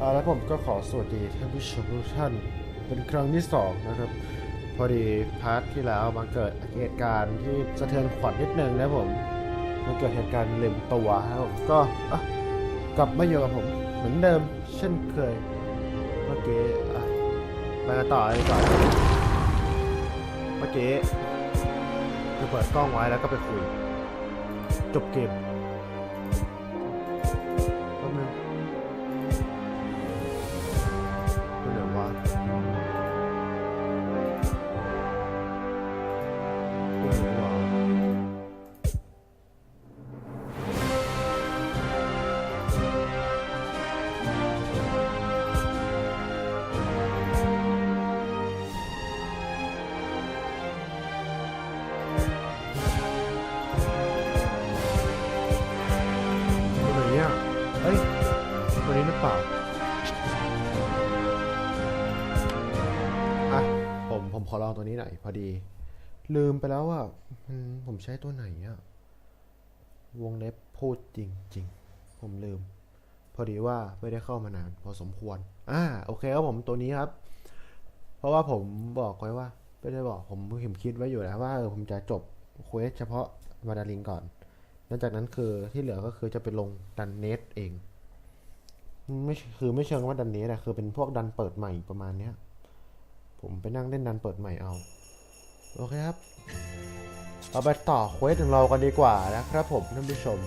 เอาแล้วผมก็ขอสวัสดีท่านผู้ชมทุกท่าน เป็นครั้งที่สองนะครับ พอดีพาร์ทที่แล้วมันเกิดเหตุการณ์ที่สะเทือนขวัญนิดนึงนะผมมันเกิดเหตุการณ์ลืมตัวครับผมก็อะกลับมาอยู่กับผม เหมือนเดิมเช่นเคยเมื่อกี้อะไปกันต่อเลยก่อนเมื่อกี้จะเปิดกล้องไว้แล้วก็ไปคุย จบเกม ตัวนี้หน่อยพอดี ลืมไปแล้วว่าผมใช้ตัวไหนอะวงเล็บพูดจริง ๆ ผมลืม พอดีว่าไม่ได้เข้ามานาน พอสมควร อ่าโอเคครับผมตัวนี้ครับ เพราะว่าผมบอกไว้ว่าไม่ได้บอกผมผมคิดไว้อยู่แล้วว่าเออผมจะจบเควสเฉพาะวาดาลิงก่อนหลังจากนั้นคือที่เหลือก็คือจะไปลงดันเนสเอง ไม่คือไม่เชิงว่าดันเนสอะคือเป็นพวกดันเปิดใหม่ประมาณเนี้ย ผมไปนั่งเล่นดันเปิดใหม่เอา โอเคครับ เราไปต่อเควสของเรากันดีกว่านะครับผมท่านผู้ชม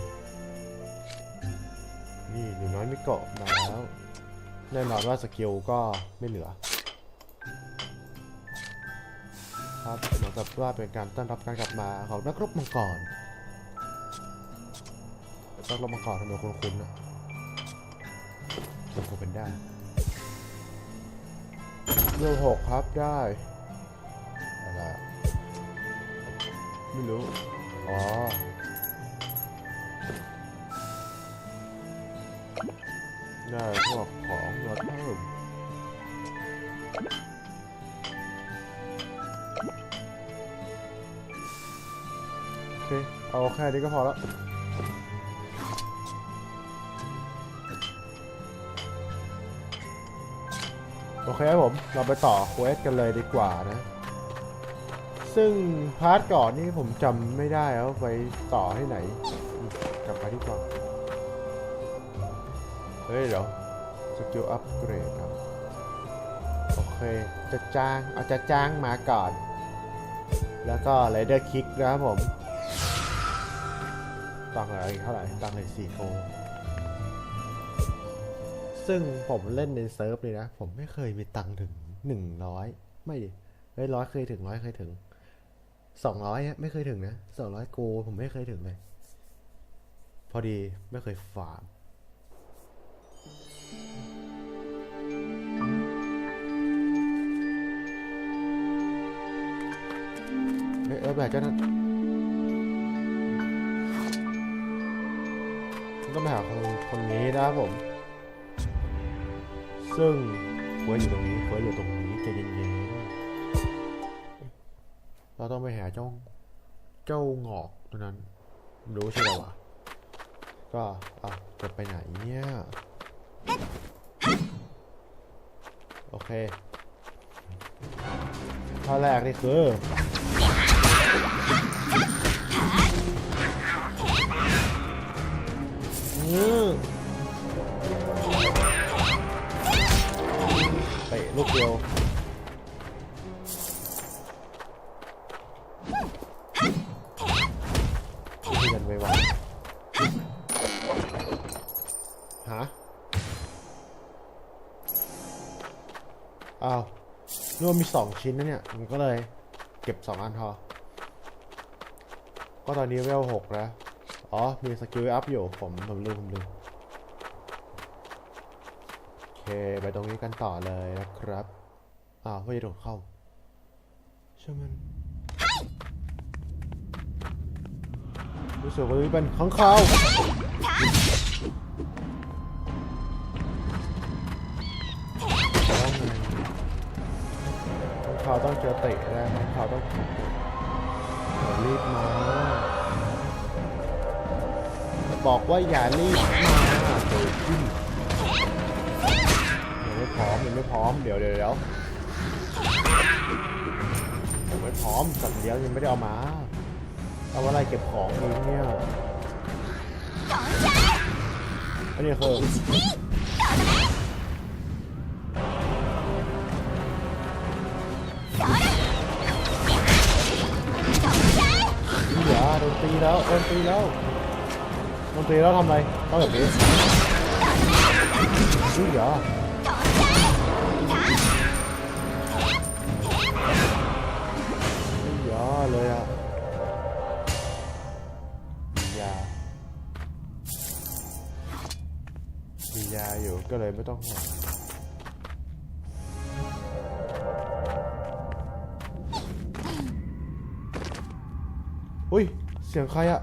นี่หนูน้อยมิโกาะมาแล้ว แน่นอนว่าสกิลก็ไม่เหลือ ครับเหมือนกับว่าเป็นการต้อนรับการกลับมาของนักรบมังกรนักรบมังกรทำไมคุ้นๆนะผมคงเป็นได้ เรื่องหกครับได้อะไรไม่รู้ อ๋อ ได้พวกของมาเพิ่มโอเค เอาแค่นี้ก็พอแล้ว อเคครับผม เราไปต่อเควสกันเลยดีกว่านะ ซึ่งพาร์ทก่อนนี่ผมจำไม่ได้แล้วไปต่อที่ไหน กลับไปที่ก่อนเฮ้ยเดี๋ยวสกิลอัปเกรดครับ โอเค จะจ้าง เอาจะจ้างมาก่อน แล้วก็ไรเดอร์คิกนะครับผม ตังค์อะไรเท่าไหร่ ตังค์เลยสี่โก ซึ่งผมเล่นในเซิร์ฟเลยนะ ผมไม่เคยมีตังค์ถึงหนึ่งร้อยไม่ดิเฮ้ยร้อยเคยถึงร้อยเคยถึงสองร้อยไม่เคยถึงนะสองร้อยโกผมไม่เคยถึงเลย พอดีไม่เคยฟาร์มเออแบบเจ้านั้นก็มาหาคนคนนี้นะครับผม ซึ่งเฟิร์สอยู่ตรงนี้เฟิร์สอยู่ตรงนี้ใจเย็นๆเราต้องไปหาเจ้าเจ้าหงอกตัวนั้นรู้ใช่ไหมวะก็อะจะไปไหนเนี่ยโอเคข้อแรกนี่คืออืม ลูกเดียวที่กันไวๆฮะอ้าวรวมมีสองชิ้นนะเนี่ยมันก็เลย เก็บสองอันพอก็ตอนนี้เวลหกแล้ว อ๋อ มีสกิลอัพอยู่ ผม ผมลืมผมลืม ไปตรงนี้กันต่อเลยนะครับ อ้าวไม่โดดเข้าใช่างมันรู้สึกว่านี่เป็นข้างคาวแต่าไงข้างคาวต้องเจอเตะแล้วข้างคาวต้องรีบมาบอกว่าอย่ารีบมาเกิดขึ้น ไม่พร้อม เดี๋ยวเดี๋ยวเดี๋ยวผมไม่พร้อมสัตว์เลี้ยงยังไม่ได้เอามา เอาอะไรเก็บของเองเนี่ยอันนี้คือเดี๋ยวโดนตีแล้วโดนตีแล้วโดนตีแล้วทำไรต้องแบบนี้อุ้ยเดี๋ยว เลยอะมียา มียาอยู่ก็เลยไม่ต้องห่วงอุ้ย เสียงใครอะ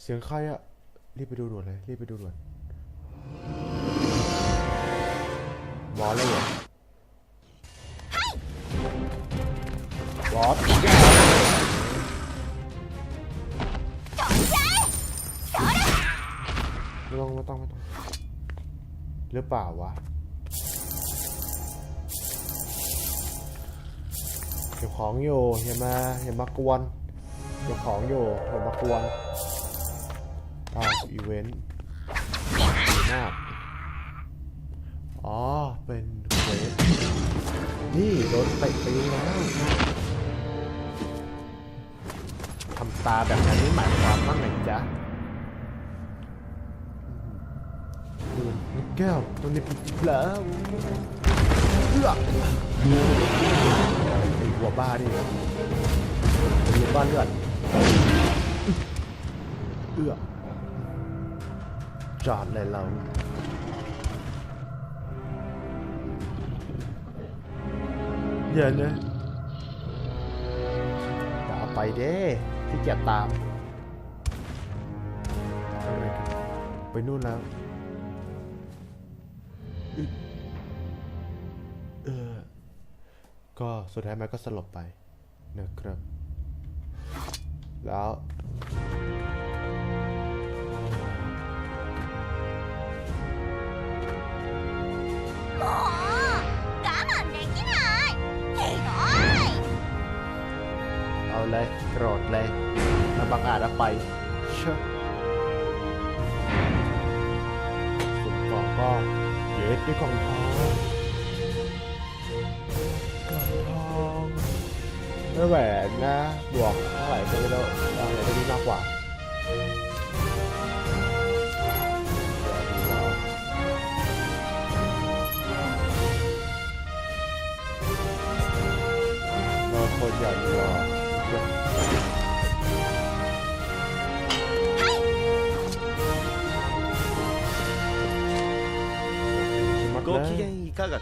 เสียงใครอะรีบไปดูด่วนเลย รีบไปดูด่วนบอสเลยเหรอ บอสไม่ต้องไม่ต้องไม่ต้องหรือเปล่าวะเก็บของอยู่อย่ามาอย่ามากวนเก็บของอยู่อย่ามากวนอ่าอีเวนต์ดีมากอ๋อเป็นเควสนี่โดนเตะไปแล้ว ตาแบบนั้นนี่หมายความว่าไงจ๊ะแก้วตัวนี้ผิดแล้วเอื้อไอ้หัวบ้านี่หัวบ้าเลือดเอื้อจอดเลยเราเย็นนะอย่าเอาไปเด้ ที่เกียจตามอาเลยครับไปนู่นแล้วเออก็สุดท้ายมันก็สลบไปนะครับ แล้วもう เอาเลยโกรธเลยมาบังอาจเอาไปเชื่อสุดต่อก็เย็ดด้วยกล่องทองกล่องทองไม่แหวนนะ บวกเท่าไหร่ก็ไม่รู้วอะไรก็ดีมากกว่า اشتغل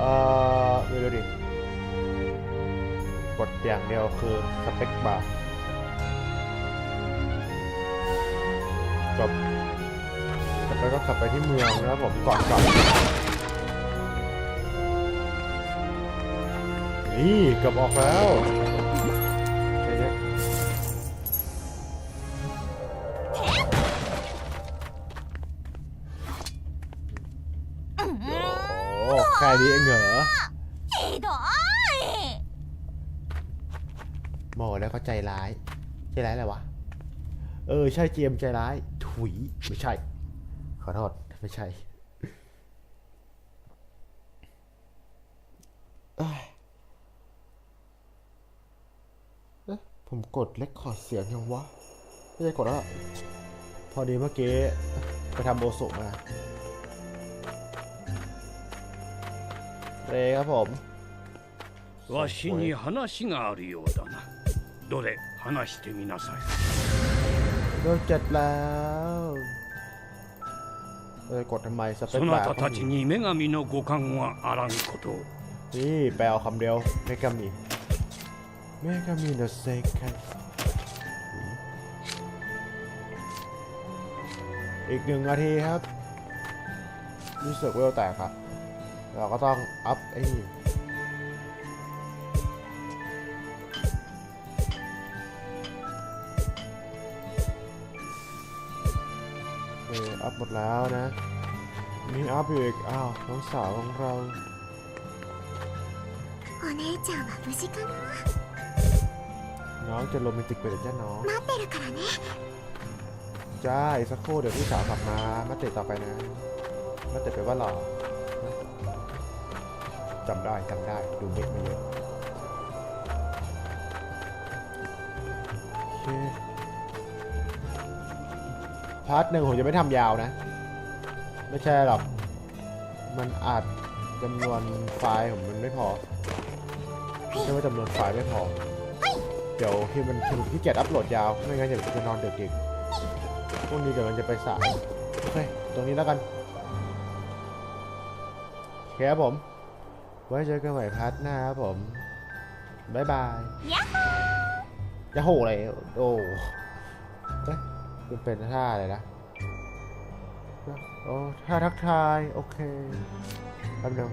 آه ميلودي กดอย่างเดียวคือสเปคบาร์จบจล้วก็กลับไปที่เมืองนะครับผมก่อนกลับนี่กลับออกแล้ว แค่นี้เองเหรอ ひどい โมแล้วก็ใจร้าย ใจร้ายอะไรวะ เออ ใช่เจมส์ใจร้าย ถุย ไม่ใช่ ขอโทษ ไม่ใช่เอ้ยเอ๊ะผมกดเลคคอร์ดเสียงยังวะ ไม่ใช่กดแล้วล่ะพอดีเมื่อกี้ ไปทำโอสุมา เลยครับผม わしに話があるようだなどれ話してみなさい โดนจัดแล้วเออกดทำไมสเปค そ บา な ร์ たたちに女神の五感はあらんことを นี่แปลเอาคำเดียวเมกามีเมกามีเดอะเซคันอีกหนึ่งนาทีครับรู้สึกเวลแตกครับ เราก็ต้องอัพไอ้นี่โอเคอัพหมดแล้วนะ มีอัพอยู่อีกอ้าวน้องสาวของเรา お姉ちゃんは無事かな น้องจะโรแมนติกไปเดี๋ยวจ้าน้อง 待ってるからね จ้าอีกสักครู่เดี๋ยวพี่สาวกลับมามาเตะต่อไปนะมาเตะไปว่าหล่อ จำได้จำได้ดูเด็กมาเยอะพาร์ทหนึ่งผมจะไม่ทำยาวนะ ไม่ใช่หรอก มันอาจจำนวนไฟล์ผมมันไม่พอไม่ใช่ว่าจำนวนไฟล์ไม่พอ เดี๋ยวที่มันที่เกียจอัพโหลดยาวไม่งั้นเดี๋ยวจะนอนดึกอีกพรุ่งนี้เดี๋ยวมันจะไปสายโอเคตรงนี้แล้วกันโอเคครับผม ไว้เจอกันใหม่พาร์ทหน้าครับผมบ๊ายบายやっยาโหอะไรโอ้เอ๊ะมันเป็นท่าอะไรนะโอ้ท่าทักทาย โอเคแป๊บนึง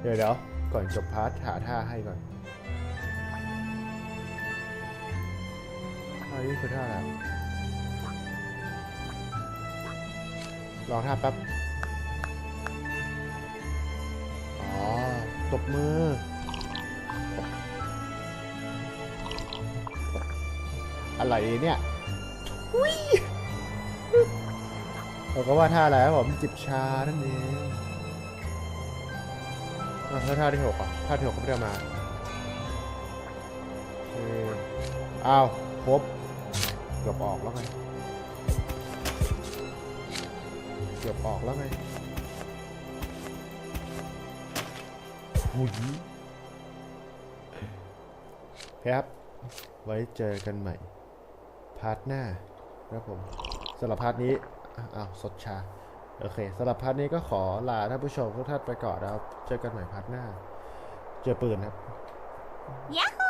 เดี๋ยวเดี๋ยวก่อนจบพาร์ทหาท่าให้ก่อนท่านี้คือท่าอะไรลองท่าแป๊บ ตบมือ อะไรเนี่ยทุยเราก็ว่าท่าอะไรครับผมจิบชานั่นเองอะแล้วท่าที่หกอะท่าที่หกก็ไม่ได้มาอ้าวครบเกือบออกแล้วไงเกือบออกแล้วไง หุครับ ไว้เจอกันใหม่ พาร์ทหน้าครับผมสำหรับพาร์ทนี้อ้าวสดชา โอเคสำหรับพาร์ทนี้ก็ขอลาท่านผู้ชมทุกท่านไปก่อนนะครับ เจอกันใหม่พาร์ทหน้า เจอปืนครับ Yahoo!